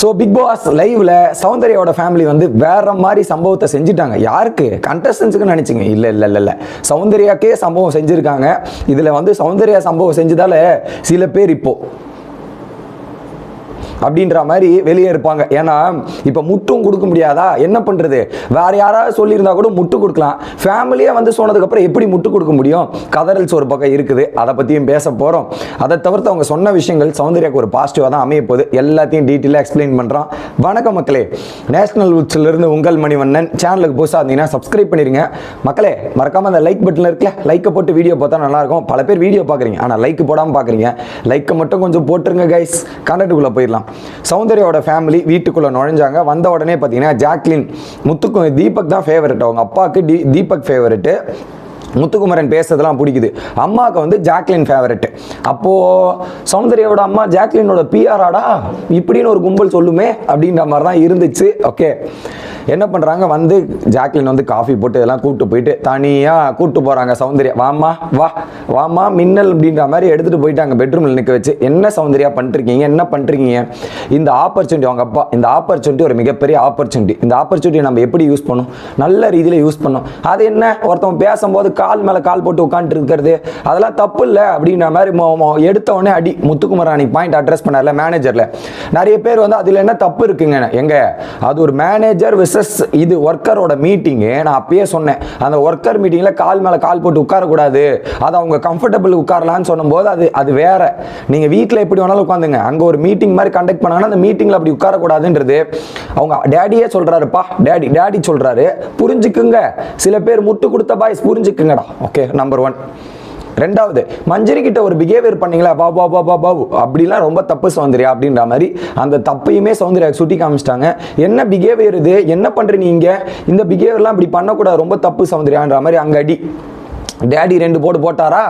So big pass லைவ்ல சௌந்தர்யாவோட family வந்து வேற மாதிரி சம்பவத்தை செஞ்சுட்டாங்க. யாருக்கு? கண்டஸ்டன்ஸுக்கு நினைச்சிங்க. இல்லை இல்லை இல்லை இல்லை. சௌந்தர்யாக்கே சம்பவம் செஞ்சுருக்காங்க. இதில் வந்து சௌந்தர்யா சம்பவம் செஞ்சதால சில பேர் இப்போது அப்படின்ற மாதிரி வெளியே இருப்பாங்க. ஏன்னா இப்போ முட்டும் கொடுக்க முடியாதா? என்ன பண்ணுறது வேற யாராவது சொல்லியிருந்தா கூட முட்டு கொடுக்கலாம். ஃபேமிலியாக வந்து சொன்னதுக்கப்புறம் எப்படி முட்டு கொடுக்க முடியும்? கதறல்ஸ் ஒரு பக்கம் இருக்குது. அதை பற்றியும் பேச போகிறோம் அதை தவிர்த்து அவங்க சொன்ன விஷயங்கள் சௌந்தர்யாக்கு ஒரு பாசிட்டிவாக தான் அமைய போகுது. எல்லாத்தையும் டீட்டெயிலாக எக்ஸ்பிளைன் பண்ணுறோம் வணக்கம் மக்களே. நேஷனல் இருந்து உங்கள் மணிவண்ணன். சேனலுக்கு புதுசாக இருந்தீங்கன்னா சப்ஸ்கிரைப் பண்ணிருங்க. மக்களே மறக்காமல் அந்த லைக் பட்டன் இருக்குல்ல லைக்கை போட்டு வீடியோ பார்த்தா நல்லாயிருக்கும். பல பேர் வீடியோ பார்க்குறீங்க. ஆனால் லைக் போடாமல் பார்க்குறீங்க. லைக்கை மட்டும் கொஞ்சம் போட்டுருங்க கைஸ் கண்டக்டுக்குள்ளே போயிடலாம். சௌந்தர்யாவோட ஃபேமிலி வீட்டுக்குள்ளே நுழைஞ்சாங்க. வந்த உடனே பார்த்தீங்கன்னா ஜாக்லின் முத்துக்கு தீபக் தான் ஃபேவரட் அவங்க அப்பாவுக்கு டி தீபக் ஃபேவரட்டு முத்துக்குமரன் பேசுறதெல்லாம் பிடிக்குது. அம்மாவுக்கு வந்து ஜாக்லின் ஃபேவரெட் அப்போது சௌந்தர்யாவோட அம்மா ஜாக்லினோட பிஆராடா இப்படின்னு ஒரு கும்பல் சொல்லுமே அப்படின்ற மாதிரி தான் இருந்துச்சு. ஓகே என்ன பண்ணுறாங்க வந்து ஜாக்லின் வந்து காஃபி போட்டு இதெல்லாம் கூப்பிட்டு போயிட்டு தனியாக கூப்பிட்டு போகிறாங்க சௌந்தர்யா. வாமா வா. வாமா மின்னல் அப்படின்ற மாதிரி எடுத்துகிட்டு போயிட்டாங்க பெட்ரூமில் நிற்க வச்சு. என்ன சௌந்தர்யா பண்ணிருக்கீங்க என்ன பண்ணுறீங்க இந்த ஆப்பர்ச்சுனிட்டி அவங்க அப்பா இந்த ஆப்பர்ச்சுனிட்டி ஒரு மிகப்பெரிய ஆப்பர்ச்சுனிட்டி இந்த ஆப்பர்ச்சுனிட்டியை நம்ம எப்படி யூஸ் பண்ணணும்? நல்ல ரீதியில் யூஸ் பண்ணணும். அது என்ன? ஒருத்தவங்க பேசும்போது கால் மேலே கால் போட்டு உட்காந்துட்டு இருக்கிறது. அதெல்லாம் தப்பு இல்லை அப்படின்ற மாதிரி எடுத்த உடனே அடி முத்துக்குமராணி பாயிண்ட் அட்ரஸ் பண்ணார்ல மேனேஜரில் நிறைய பேர் வந்து அதில் என்ன தப்பு இருக்குங்க? எங்க? அது ஒரு மேனேஜர் விசஸ் இது ஒர்க்கரோட மீட்டிங்கு நான் அப்பயே சொன்னேன். அந்த ஒர்க்கர் மீட்டிங்கில் கால் மேலே கால் போட்டு உட்காரக்கூடாது. அது அவங்க கம்ஃபர்டபுள் உட்காரலான்னு சொன்னும்போது அது அது வேற. நீங்கள் வீட்டில் எப்படி வேணாலும் உட்காந்துங்க. அங்கே ஒரு மீட்டிங் மாதிரி கண்டக்ட் பண்ணாங்கன்னா அந்த மீட்டிங்கில் அப்படி உட்காரக்கூடாதுன்றது. அவங்க டேடியே சொல்கிறாருப்பா டேடி டேடி சொல்கிறாரு புரிஞ்சுக்குங்க. சில பேர் முட்டு கொடுத்த பாய்ஸ் பண்ணுங்கடா ஓகே நம்பர் ஒன் ரெண்டாவது மஞ்சரி கிட்ட ஒரு பிஹேவியர் பண்ணீங்களா? பாபு பாபு பாபு பாபு அப்படிலாம் ரொம்ப தப்பு சௌந்தர்யா அப்படின்ற மாதிரி அந்த தப்பையுமே சௌந்தர்யா சுட்டி காமிச்சிட்டாங்க. என்ன பிஹேவியர் இது? என்ன பண்ணுற நீங்க இந்த பிஹேவியர்லாம் இப்படி பண்ணக்கூடாது. ரொம்ப தப்பு சௌந்தர்யான்ற மாதிரி அங்கே அடி. டேடி ரெண்டு போடு போட்டாரா?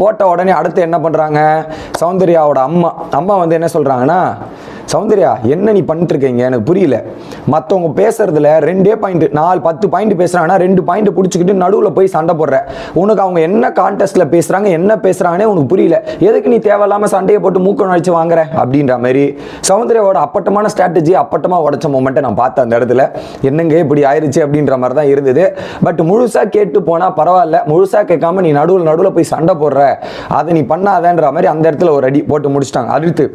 போட்ட உடனே அடுத்து என்ன பண்ணுறாங்க சௌந்தர்யாவோட அம்மா. அம்மா வந்து என்ன சொல்கிறாங்கன்னா சௌந்தர்யா என்ன நீ பண்ணிட்டு இருக்கீங்க எனக்கு புரியல. மற்றவங்க பேசுறதுல ரெண்டே பாயிண்ட் நாலு பத்து பாயிண்ட் பேசுறாங்கன்னா ரெண்டு பாயிண்ட் பிடிச்சிக்கிட்டு நடுவில் போய் சண்டை போடுற. உனக்கு அவங்க என்ன கான்டெஸ்ட்ல பேசுறாங்க என்ன பேசுறாங்கன்னே உனக்கு புரியல. எதுக்கு நீ தேவையில்லாம சண்டையை போட்டு மூக்க நடிச்சு வாங்குற? அப்படின்ற மாதிரி சௌந்தர்யாவோட அப்பட்டமான ஸ்ட்ராட்டஜி அப்பட்டமா உடச்ச மூமெண்ட்டை நான் பார்த்தேன் அந்த இடத்துல. என்னங்க இப்படி ஆயிருச்சு அப்படின்ற மாதிரி தான் இருந்தது. பட் முழுசா கேட்டு போனா பரவாயில்ல. முழுசா கேட்காம நீ நடுவில் நடுவில் போய் சண்டை போடுற. அதை நீ பண்ணாதன்ற மாதிரி அந்த இடத்துல ஒரு அடி போட்டு முடிச்சிட்டாங்க. அடுத்து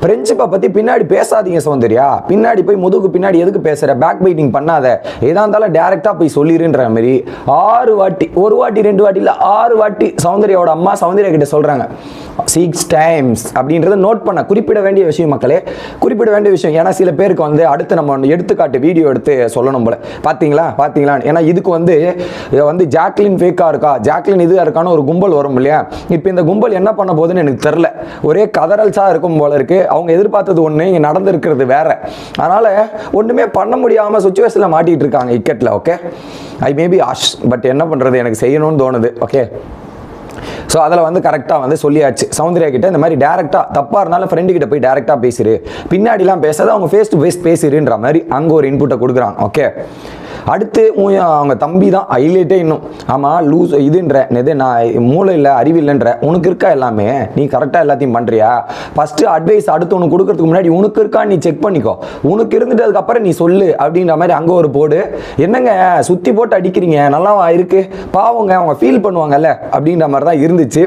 ஃப்ரெண்ட்ஷிப்பை பற்றி பின்னாடி பேசாதீங்க சௌந்தர்யா. பின்னாடி போய் முதுகு பின்னாடி எதுக்கு பேசுகிற பேக் பைட்டிங் பண்ணாத. எதாக இருந்தாலும் டேரெக்டாக போய் சொல்லிடுன்ற மாதிரி. ஆறு வாட்டி ஒரு வாட்டி ரெண்டு வாட்டி இல்லை ஆறு வாட்டி சௌந்தர்யாவோட அம்மா சௌந்தர்யா கிட்ட சொல்கிறாங்க சிக்ஸ் டைம்ஸ் அப்படின்றத நோட் பண்ண குறிப்பிட வேண்டிய விஷயம் மக்களே குறிப்பிட வேண்டிய விஷயம். ஏன்னா சில பேருக்கு வந்து அடுத்து நம்ம எடுத்துக்காட்டு வீடியோ எடுத்து சொல்லணும் போல. பார்த்தீங்களா பார்த்தீங்களா ஏன்னா இதுக்கு வந்து வந்து ஜாக்லின் ஃபேக்காக இருக்கா? ஜாக்லின் இதுவாக இருக்கான்னு ஒரு கும்பல் வரும் இல்லையா? இப்போ இந்த கும்பல் என்ன பண்ண போகுதுன்னு எனக்கு தெரில. ஒரே கதறல்ஸாக இருக்கும் போல இருக்கு. அவங்க எதிர்பார்த்தது ஒன்று இங்கே நடந்திருக்கிறது வேற. அதனால் ஒன்றுமே பண்ண முடியாமல் சுச்சுவேஷனில் மாட்டிகிட்டு இருக்காங்க இக்கெட்டில் okay I maybe ash but என்ன பண்ணுறது எனக்கு செய்யணும்னு தோணுது ஓகே ஸோ அதில் வந்து கரெக்டாக வந்து சொல்லியாச்சு. சௌந்தர்யா கிட்ட இந்த மாதிரி டேரெக்டாக தப்பாக இருந்தாலும் ஃப்ரெண்டு கிட்ட போய் டேரெக்டாக பேசிடு பின்னாடிலாம் பேசாத அவங்க ஃபேஸ் டு ஃபேஸ் பேசிடுன்ற மாதிரி அங்கே ஒரு இன்புட்டை கொடுக்குறாங்க ஓகே அடுத்து அவங்க தம்பி தான் ஹைலைட்டே இன்னும். ஆமாம் லூஸ் இதுன்ற எது நான் மூளை இல்லை அறிவில்லைன்ற உனக்கு இருக்கா எல்லாமே? நீ கரெக்டாக எல்லாத்தையும் பண்ணுறியா ஃபஸ்ட்டு அட்வைஸ் அடுத்து உனக்கு கொடுக்கறதுக்கு முன்னாடி உனக்கு இருக்கா நீ செக் பண்ணிக்கோ. உனக்கு இருந்துட்டு அதுக்கப்புறம் நீ சொல்லு அப்படின்ற மாதிரி அங்கே ஒரு போடு என்னங்க சுற்றி போட்டு அடிக்கிறீங்க நல்லா இருக்கு? பாவங்க அவங்க ஃபீல் பண்ணுவாங்கல்ல அப்படின்ற மாதிரி தான் இருந்துச்சு.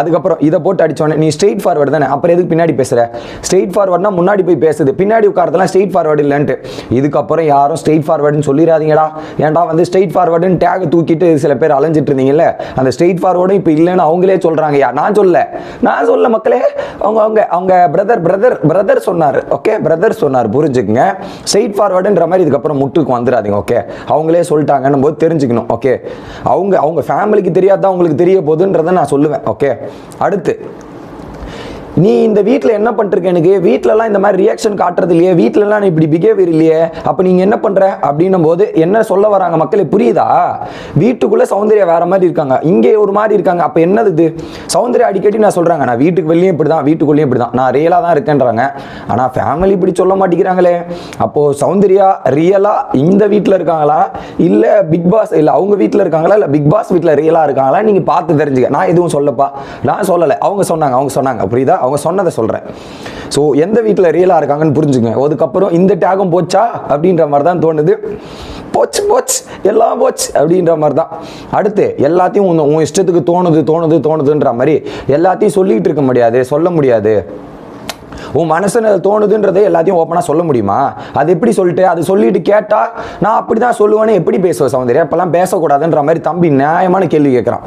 அதுக்கப்புறம் இதை போட்டு அடித்தோடனே நீ ஸ்ட்ரெயிட் ஃபார்வர்டு தானே? அப்புறம் எதுக்கு பின்னாடி பேசுகிற ஸ்ட்ரெயிட் ஃபார்வர்ட்னா முன்னாடி போய் பேசுது. பின்னாடி உட்காரதெல்லாம் ஸ்ட்ரெயிட் ஃபார்வர்டு இல்லைன்ட்டு. இதுக்கப்புறம் யாரும் ஸ்ட்ரெயிட் ஃபார்வர்டுன்னு சொல்லிடாதீங்க ஏடா ஏன்டா வந்து ஸ்ட்ரெயிட் ஃபார்வர்டுன்னு டேக் தூக்கிட்டு சில பேர் அலைஞ்சிட்டு இருந்தீங்கல்ல? அந்த ஸ்ட்ரெயிட் ஃபார்வர்டும் இப்போ இல்லைன்னு அவங்களே சொல்கிறாங்கய்யா யா நான் சொல்ல நான் சொல்ல மக்களே அவங்க அவங்க அவங்க பிரதர் பிரதர் பிரதர் சொன்னார். ஓகே பிரதர் சொன்னார். புரிஞ்சுக்குங்க. ஸ்ட்ரெயிட் ஃபார்வர்டுன்ற மாதிரி இதுக்கப்புறம் முட்டுக்கு வந்துடாதீங்க. ஓகே அவங்களே சொல்லிட்டாங்கன்னும் போது தெரிஞ்சுக்கணும். ஓகே அவங்க அவங்க ஃபேமிலிக்கு தெரியாதான் உங்களுக்கு தெரிய போகுதுன்றதை நான் சொல்லுவேன். ஓகே அடுத்து நீ இந்த வீட்டில் என்ன பண்ணிருக்க எனக்கு? வீட்டிலலாம் இந்த மாதிரி ரியாக்ஷன் காட்டுறது இல்லையே வீட்டிலலாம் நீ இப்படி பிஹேவியர் இல்லையே. அப்போ நீங்கள் என்ன பண்ணுற அப்படின்னும் போது என்ன சொல்ல வராங்க மக்களே புரியுதா? வீட்டுக்குள்ளே சௌந்தர்யா வேற மாதிரி இருக்காங்க. இங்கே ஒரு மாதிரி இருக்காங்க. அப்போ என்னது இது? சௌந்தர்யா அடிக்கடி நான் சொல்கிறாங்க நான் வீட்டுக்கு வெளியே இப்படி தான் வீட்டுக்குள்ளேயும் இப்படி தான் நான் ரியலாக தான் இருக்கேன்றாங்க. ஆனால் ஃபேமிலி இப்படி சொல்ல மாட்டேங்கிறாங்களே. அப்போது சௌந்தர்யா ரியலாக இந்த வீட்டில் இருக்காங்களா? இல்லை பிக் பாஸ் இல்லை அவங்க வீட்டில் இருக்காங்களா? இல்லை பிக் பாஸ் வீட்டில் ரியலாக இருக்காங்களா? நீங்கள் பார்த்து தெரிஞ்சுக்க. நான் எதுவும் சொல்லப்பா. நான் சொல்லலை. அவங்க சொன்னாங்க அவங்க சொன்னாங்க. புரியுதா? அவங்க சொன்னதை சொல்கிறேன் ஸோ எந்த வீட்டில் ரியலாக இருக்காங்கன்னு புரிஞ்சுங்க. அதுக்கப்புறம் இந்த டேகம் போச்சா? அப்படின்ற மாதிரி தான் தோணுது. போச்சு போச்சு. எல்லாம் போச்சு. அப்படின்ற மாதிரி தான் அடுத்து எல்லாத்தையும் உன் உன் இஷ்டத்துக்கு தோணுது தோணுது தோணுதுன்ற மாதிரி எல்லாத்தையும் சொல்லிகிட்டு இருக்க முடியாது. சொல்ல முடியாது. உன் மனசுன்னு தோணுதுன்றதை எல்லாத்தையும் ஓப்பனாக சொல்ல முடியுமா? அது எப்படி சொல்லிட்டு? அது சொல்லிட்டு கேட்டால் நான் அப்படி தான் சொல்லுவேன்னு எப்படி பேசுவேன் சௌந்தர்யா இப்போல்லாம் பேசக்கூடாதுன்ற மாதிரி தம்பி நியாயமான கேள்வி கேட்குறான்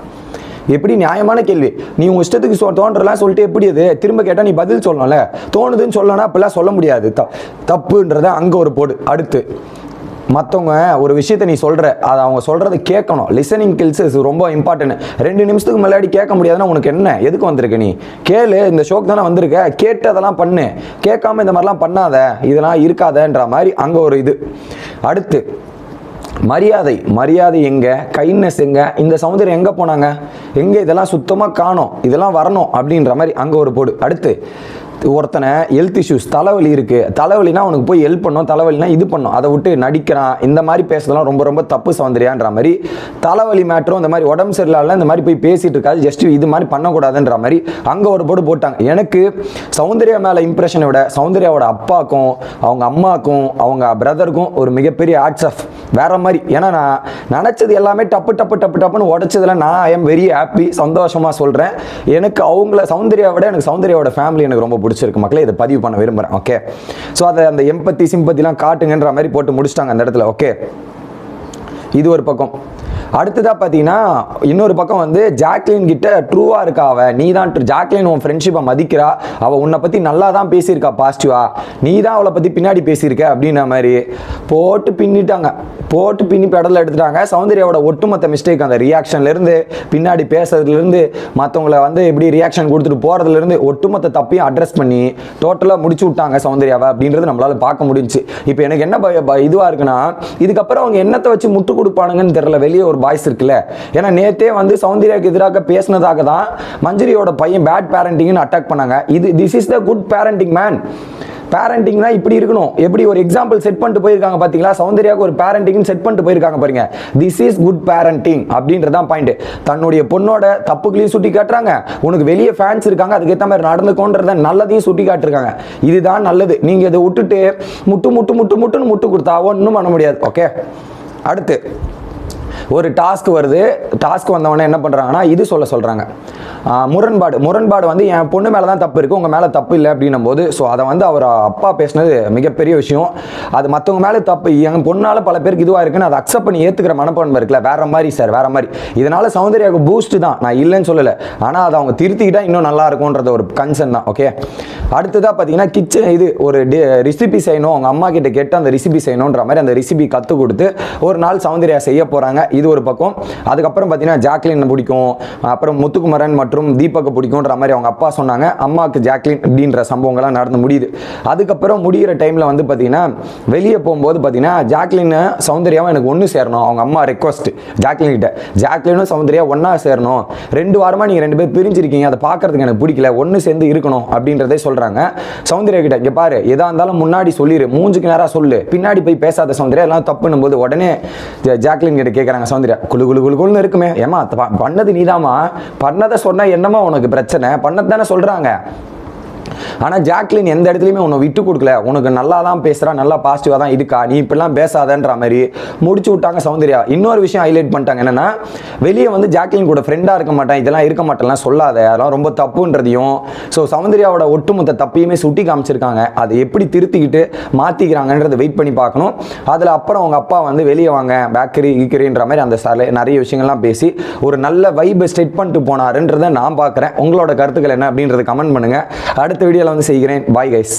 எப்படி நியாயமான கேள்வி? நீ உங்கள் இஷ்டத்துக்கு சொ தோன்றலாம் சொல்லிட்டு எப்படி அது? திரும்ப கேட்டால் நீ பதில் சொல்லணும்ல? தோணுதுன்னு சொல்லணும்னா அப்பெல்லாம் சொல்ல முடியாது. த தப்புன்றத அங்கே ஒரு போடு. அடுத்து மற்றவங்க ஒரு விஷயத்தை நீ சொல்கிற அதை அவங்க சொல்கிறத கேட்கணும். லிசனிங் ஸ்கில்ஸ் இஸ் ரொம்ப இம்பார்ட்டன்ட் ரெண்டு நிமிஷத்துக்கு முன்னாடி கேட்க முடியாதுன்னா உனக்கு என்ன? எதுக்கு வந்திருக்க நீ? கேளு இந்த ஷோக்கு தானே வந்திருக்க? கேட்டு அதெல்லாம் பண்ணு. கேட்காம இந்த மாதிரிலாம் பண்ணாத. இதெல்லாம் இருக்காதன்ற மாதிரி அங்கே ஒரு இது. அடுத்து மரியாதை மரியாதை எங்கே? கைண்ட்னஸ் எங்கே? இந்த சமுதிரம் எங்கே போனாங்க? எங்கே இதெல்லாம் சுத்தமாக காணோம்? இதெல்லாம் வரணும் அப்படின்ற மாதிரி அங்கே ஒரு போடு. அடுத்து ஒருத்தனை ஹெல்த் இஷ்யூஸ் தலைவலி இருக்குது தலைவலினா அவனுக்கு போய் ஹெல்ப் பண்ணும் தலைவலினா இது பண்ணும் அதை விட்டு நடிக்கிறான். இந்த மாதிரி பேசுறதெல்லாம் ரொம்ப ரொம்ப தப்பு சௌந்தர்யான்ற மாதிரி. தலைவலி மேட்ரும் இந்த மாதிரி உடம்பு சரியில்லாத இந்த மாதிரி போய் பேசிட்டு இருக்காது. ஜஸ்ட் இது மாதிரி பண்ணக்கூடாதுன்ற மாதிரி அங்கே ஒரு போடு போட்டாங்க. எனக்கு சௌந்தர்யா மேலே இம்ப்ரெஷனை விட சௌந்தர்யாவோட அப்பாக்கும் அவங்க அம்மாக்கும் அவங்க பிரதருக்கும் ஒரு மிகப்பெரிய ஆர்ட்ஸ் ஆஃப் வேற மாதிரி. ஏன்னா நான் நினச்சது எல்லாமே டப்பு டப்பு டப்பு டப்புன்னு உடச்சதுல நான் ஐ எம் வெரி ஹாப்பி சந்தோஷமாக சொல்கிறேன் எனக்கு அவங்கள சௌந்தர்யா விட எனக்கு சௌந்தர்யாவோட ஃபேமிலி எனக்கு ரொம்ப பிடிச்சிருக்கு. மக்களே இதை பதிவு பண்ண விரும்புகிறேன் ஓகே ஸோ அதை அந்த எம்பத்தி சிம்பத்திலாம் காட்டுங்கன்ற மாதிரி போட்டு முடிச்சிட்டாங்க அந்த இடத்துல. ஓகே இது ஒரு பக்கம். அடுத்ததாக பார்த்தீங்கன்னா இன்னொரு பக்கம் வந்து ஜாக்லின் கிட்ட ட்ரூவாக இருக்கா அவ? நீ தான் ஜாக்லின் உன் ஃப்ரெண்ட்ஷிப்பை மதிக்கிறா? அவள் உன்னை பற்றி நல்லா தான் பேசியிருக்கா பாசிட்டிவா நீ தான் அவளை பற்றி பின்னாடி பேசியிருக்க அப்படின்ன மாதிரி போட்டு பின்னிட்டாங்க. போட்டு பின்னி பெடலில் எடுத்துட்டாங்க. சௌந்தர்யாவோட ஒட்டுமொத்த மிஸ்டேக் அந்த ரியாக்ஷன்லேருந்து பின்னாடி பேசுறதுலேருந்து மற்றவங்கள வந்து எப்படி ரியாக்ஷன் கொடுத்துட்டு போகிறதுலேருந்து ஒட்டுமொத்த தப்பையும் அட்ரஸ் பண்ணி டோட்டலாக முடிச்சு விட்டாங்க சௌந்தர்யாவை அப்படின்றது நம்மளால் பார்க்க முடிஞ்சுச்சு. இப்போ எனக்கு என்ன பய ப- இருக்குன்னா இதுக்கப்புறம் அவங்க என்னத்தை வச்சு முட்டு கொடுப்பானுங்கன்னு தெரில வெளியே ஒரு வாய்ஸ் இருக்குல்ல? ஏன்னா நேத்தே வந்து சௌந்தர்யாவுக்கு எதிராக பேசினதாக தான் மஞ்சரியோட பையன் பேட் பேரண்டிங்னு அட்டாக் பண்ணாங்க. இது this is the good parenting man பேரண்டிங்னா இப்படி இருக்கணும். எப்படி ஒரு எக்ஸாம்பிள் செட் பண்ணிட்டு போயிருக்காங்க பார்த்தீங்களா சௌந்தர்யாவுக்கு ஒரு பேரண்டிங்னு செட் பண்ணிட்டு போயிருக்காங்க பாருங்க. திஸ் இஸ் குட் பேரண்டிங் அப்படின்றதான் பாயிண்ட் தன்னுடைய பொண்ணோட தப்புகளையும் சுட்டி காட்டுறாங்க. உனக்கு வெளியே ஃபேன்ஸ் இருக்காங்க அதுக்கேற்ற மாதிரி நடந்துக்கோன்றத நல்லதையும் சுட்டி காட்டுருக்காங்க. இதுதான் நல்லது. நீங்கள் இதை விட்டுட்டு முட்டு முட்டு முட்டு முட்டுன்னு முட்டு கொடுத்தா ஒன்றும் பண்ண முடியாது. ஓகே அடுத்து. ஒரு டாஸ்க் வருது டாஸ்க் வந்தவொடனே என்ன பண்ணுறாங்கன்னா இது சொல்ல சொல்கிறாங்க முரண்பாடு. முரண்பாடு வந்து என் பொண்ணு மேலே தான் தப்பு இருக்குது உங்கள் மேலே தப்பு இல்லை அப்படின்னும் போது ஸோ அதை வந்து அவர் அப்பா பேசினது மிகப்பெரிய விஷயம். அது மற்றவங்க மேலே தப்பு என் பொண்ணால் பல பேருக்கு இதுவாக இருக்குன்னு அதை அக்செப்ட் பண்ணி ஏற்றுக்கிற மனப்பான்மை இருக்குல்ல. வேற மாதிரி சார் வேற மாதிரி. இதனால் சௌந்தர்யாவுக்கு பூஸ்ட் தான். நான் இல்லைன்னு சொல்லலை. ஆனால் அதை அவங்க திருத்திக்கிட்டால் இன்னும் நல்லா இருக்கும்ன்றது ஒரு கன்சர்ன் தான் ஓகே அடுத்ததாக பார்த்தீங்கன்னா கிச்சன் இது ஒரு ரெசிபி செய்யணும். அவங்க அம்மா கிட்ட கேட்டு அந்த ரெசிபி செய்யணுன்ற மாதிரி அந்த ரெசிபி கற்றுக் கொடுத்து ஒரு நாள் சௌந்தர்யா செய்ய போகிறாங்க இது ஒரு பக்கம். அதுக்கப்புறம் பார்த்தீங்கன்னா ஜாக்லின் பிடிக்கும். அப்புறம் முத்துக்குமரன் மற்றும் மற்றும் தீபக்கை பிடிக்கும்ன்ற மாதிரி அவங்க அப்பா சொன்னாங்க. அம்மாவுக்கு ஜாக்லின் அப்படின்ற சம்பவங்கள்லாம் நடந்து முடியுது. அதுக்கப்புறம் முடிகிற டைமில் வந்து பார்த்தீங்கன்னா வெளியே போகும்போது பார்த்தீங்கன்னா ஜாக்லின் சௌந்தர்யாவும் எனக்கு ஒன்று சேரணும். அவங்க அம்மா ரெக்வஸ்ட் ஜாக்லின் கிட்ட. ஜாக்லினும் சௌந்தர்யா ஒன்றா சேரணும். ரெண்டு வாரமாக நீங்கள் ரெண்டு பேர் பிரிஞ்சிருக்கீங்க. அதை பார்க்கறதுக்கு எனக்கு பிடிக்கல. ஒன்று சேர்ந்து இருக்கணும் அப்படின்றதே சொல்கிறாங்க சௌந்தர்யா கிட்ட இங்கே பாரு எதாக இருந்தாலும் முன்னாடி சொல்லிடு மூஞ்சுக்கு நேராக சொல்லு. பின்னாடி போய் பேசாத சௌந்தர்யா. எல்லாம் தப்புன்னும் போது உடனே ஜாக்லின் கிட்ட கேட்குறாங்க சௌந்தர்யா குழு குளு குழு குழுன்னு இருக்குமே. ஏமா பண்ணது நீதாம்மா. பண்ணதை சொன்ன என்னம்மா உனக்கு பிரச்சனை? பண்ணது தானே சொல்கிறாங்க ஆனால் ஜாக்லின் எந்த இடத்துலையுமே உன்னை விட்டு கொடுக்கல. உனக்கு நல்லா தான் பேசுகிறா நல்லா பாசிட்டிவாக தான் இருக்கா. நீ இப்படிலாம் பேசாதன்ற மாதிரி முடிச்சு விட்டாங்க சௌந்தர்யா. இன்னொரு விஷயம் ஹைலைட் பண்ணிட்டாங்க. என்னென்னா வெளியே வந்து ஜாக்லின் கூட ஃப்ரெண்டாக இருக்க மாட்டேன் இதெல்லாம் இருக்க மாட்டேன்லாம் சொல்லாத. அதெல்லாம் ரொம்ப தப்புன்றதையும் ஸோ சௌந்தர்யாவோட ஒட்டுமொத்த தப்பையுமே சுட்டி காமிச்சிருக்காங்க. அதை எப்படி திருத்திக்கிட்டு மாற்றிக்கிறாங்கன்றதை வெயிட் பண்ணி பார்க்கணும். அதில் அப்புறம் அவங்க அப்பா வந்து வெளியே வாங்க பேக்கரி கீக்கரின்ற மாதிரி அந்த சாலை நிறைய விஷயங்கள்லாம் பேசி ஒரு நல்ல வைபை ஸ்டெட் பண்ணிட்டு போனாருன்றதை நான் பார்க்குறேன். உங்களோட கருத்துக்கள் என்ன அப்படின்றத கமெண்ட் பண்ணுங்கள் அடுத்த வீடியோவில் வந்து செய்கிறேன். Bye guys